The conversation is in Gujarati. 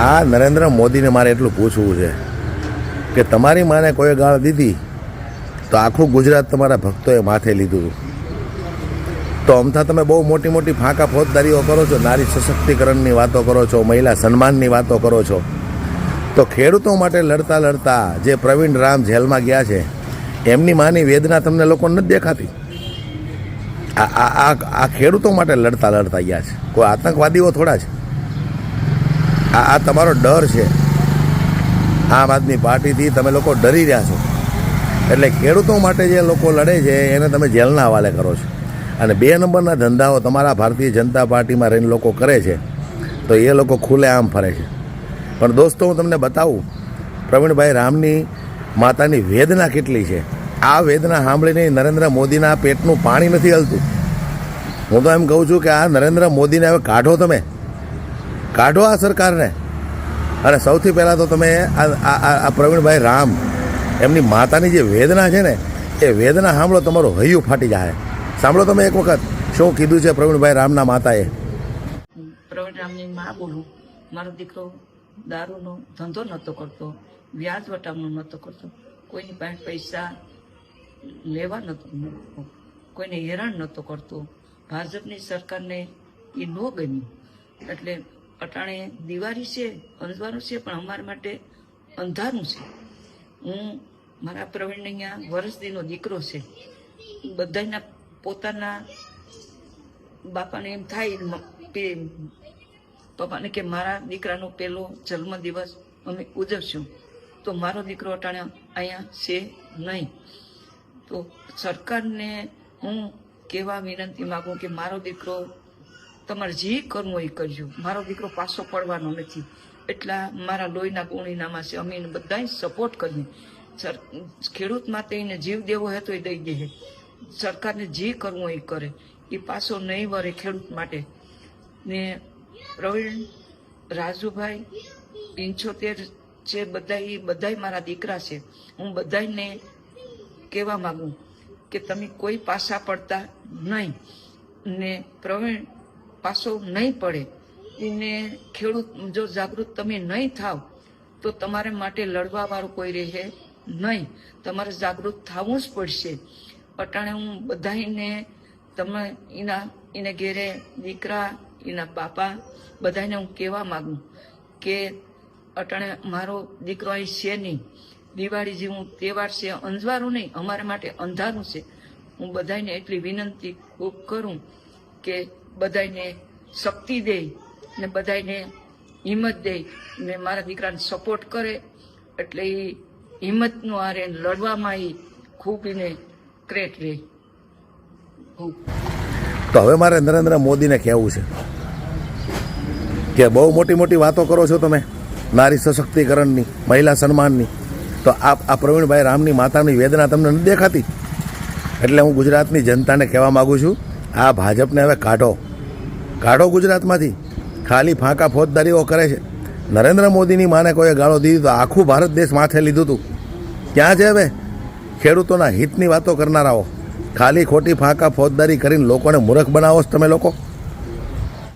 આ નરેન્દ્ર મોદીને મારે એટલું પૂછવું છે કે તમારી માને કોઈ ગાળ દીધી તો આખું ગુજરાત તમારા ભક્તોએ માથે લીધું તો અમથા તમે બહુ મોટી મોટી ફાંકા ફોજદારીઓ કરો છો, નારી સશક્તિકરણની વાતો કરો છો, મહિલા સન્માનની વાતો કરો છો. તો ખેડૂતો માટે લડતા લડતા જે પ્રવીણ રામ જેલમાં ગયા છે, એમની માની વેદના તમને લોકો નથી દેખાતી? આ આ આ ખેડૂતો માટે લડતા લડતા ગયા છે. કોઈ આતંકવાદીઓ થોડા છે? આ આ તમારો ડર છે. આમ આદમી પાર્ટીથી તમે લોકો ડરી રહ્યા છો. એટલે ખેડૂતો માટે જે લોકો લડે છે, એને તમે જેલના હવાલે કરો છો. અને બે નંબરના ધંધાઓ તમારા ભારતીય જનતા પાર્ટીમાં રહીને લોકો કરે છે, તો એ લોકો ખુલ્લે આમ ફરે છે. પણ દોસ્તો, હું તમને બતાવું, પ્રવીણભાઈ રામની માતાની વેદના કેટલી છે? આ વેદના સાંભળીને નરેન્દ્ર મોદીના પેટનું પાણી નથી હલતું. હું તો એમ કહું છું કે આ નરેન્દ્ર મોદીને હવે કાઢો તમે. કાઢો આ સરકારને. અને સૌથી પહેલાં તો તમે આ આ- પ્રવીણભાઈ રામ, એમની માતાની જે વેદના છે ને, એ વેદના સાંભળો, તમારું હૈયું ફાટી જાય. સાંભળો તમે એક વખત, શું કીધું છે પ્રવીણભાઈ રામના માતાએ? પ્રવીણ રામની મા બોલું, મારો દીકરો દારૂનો ધંધો નહોતો કરતો, વ્યાજ વટાવનો નહોતો કરતો, કોઈની પાસે પૈસા લેવા નહોતો કોઈને હેરાન નહોતો કરતો, ભાજપની સરકારને એ ન ગમ્યું. એટલે અટાણે દિવાળી છે અંધવારું છે, પણ અમારા માટે અંધારું છે. હું, મારા પ્રવીણને અહીંયા વરસદીનો દીકરો છે. બધાના પોતાના બાપાને એમ થાય પપ્પાને કે મારા દીકરાનો પહેલો જન્મદિવસ અમે ઉજવશું. તો મારો દીકરો અટાણે અહીંયા છે નહીં. તો સરકારને હું કહેવા વિનંતી માગું કે મારો દીકરો તમારે જે કરવું એ કરજો. મારો દીકરો પાછો પડવાનો નથી. એટલા મારા લોહીના ગુણીનામાં છે. અમે એને બધાય સપોર્ટ કરીએ. સર, ખેડૂત માટે એને જીવ દેવો હોય તો એ દઈ દે સરકારને જે કરવું એ કરે. એ પાછો નહીં વરે ખેડૂત માટે. ને પ્રવીણ, રાજુભાઈ, પંચોતેર છે બધા, એ બધાય મારા દીકરા છે. હું બધાને કહેવા માગું કે તમે કોઈ પાસા પડતા નહીં. ને પ્રવીણ પાસો નહીં પડે. એને ખેડૂત, જો જાગૃત તમે નહીં થાવ, તો તમારે માટે લડવા વાળું કોઈ રહે નહીં. તમારે જાગૃત થવું જ પડશે. અટાણે હું બધાને તમે એના, એને ઘેરે દીકરા, એના બાપા બધાને હું કહેવા માગું કે અટાણે મારો દીકરો અહીં છે નહીં. દિવાળી જેવું તહેવાર છે અંજવારું નહીં, અમારા માટે અંધારું છે. હું બધાને એટલી વિનંતી ખૂબ કરું કે બધાને શક્તિ દે ને બધાને હિંમત દે ને મારા દીકરાને સપોર્ટ કરે. એટલે એ હિંમતનું આરે લડવામાં એ ખૂબ એને ક્રેટ રહે તો હવે મારે નરેન્દ્ર મોદીને કહેવું છે કે બહુ મોટી મોટી વાતો કરો છો તમે, નારી સશક્તિકરણની, મહિલા સન્માનની. તો આ આ પ્રવીણભાઈ રામની માતાની વેદના તમને નથી દેખાતી? એટલે હું ગુજરાતની જનતાને કહેવા માગું છું, આ ભાજપને હવે કાઢો. કાઢો ગુજરાતમાંથી ખાલી ફાંકા ફોજદારીઓ કરે છે. નરેન્દ્ર મોદીની માને કોઈએ ગાળો દીધી તો આખું ભારત દેશ માથે લીધું હતું ક્યાં છે હવે? ખેડૂતોના હિતની વાતો કરનારાઓ. ખાલી ખોટી ફાંકા ફોજદારી કરીને લોકોને મૂર્ખ બનાવો છો તમે લોકો.